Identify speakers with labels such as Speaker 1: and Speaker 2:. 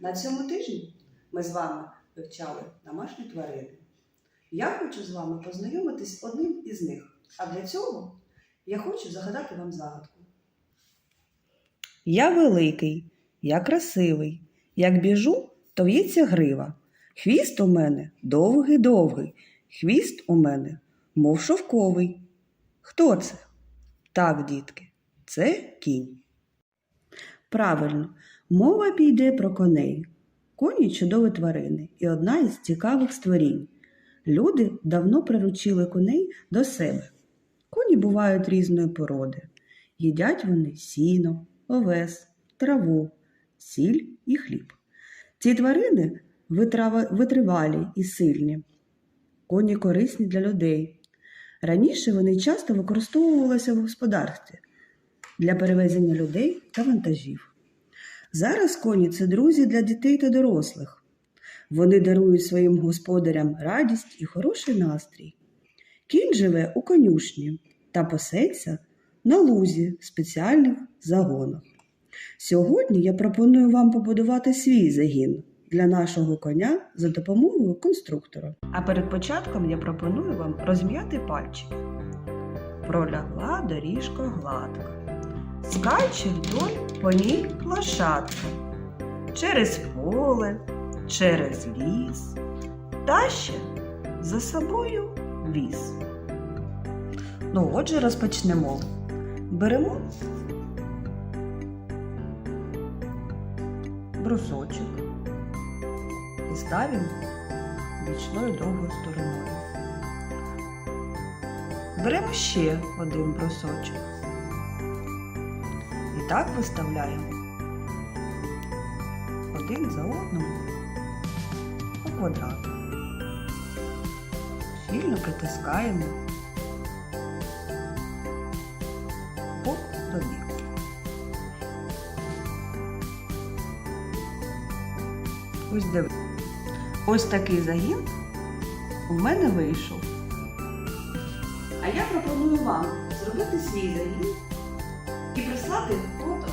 Speaker 1: На цьому тижні ми з вами вивчали домашні тварини. Я хочу з вами познайомитись одним із них. А для цього я хочу загадати вам загадку.
Speaker 2: Я великий, я красивий. Як біжу, то в'ється грива. Хвіст у мене довгий-довгий, хвіст у мене, мов шовковий. Хто це? Так, дітки, це кінь. Правильно, мова піде про коней. Коні чудові тварини і одна із цікавих створінь. Люди давно приручили коней до себе. Коні бувають різної породи. Їдять вони сіно, овес, траву, сіль і хліб. Ці тварини витривалі і сильні. Коні корисні для людей. Раніше вони часто використовувалися в господарстві для перевезення людей та вантажів. Зараз коні це друзі для дітей та дорослих. Вони дарують своїм господарям радість і хороший настрій. Кінь живе у конюшні та пасеться на лузі в спеціальних загонах. Сьогодні я пропоную вам побудувати свій загін для нашого коня за допомогою конструктора. А перед початком я пропоную вам розм'яти пальчики. Пролягла доріжка гладка. Скаче вдоль по ній лошадка. Через поле, через ліс, та ще за собою віз. Ну, отже, розпочнемо. Беремо брусочок і ставимо бічною довгою стороною. Беремо ще один брусочок. Так виставляємо один за одним по квадрату. Щільно притискаємо бок до. Ось диви. Ось такий загін у мене вийшов.
Speaker 1: А я пропоную вам зробити свій загін і прислати фото!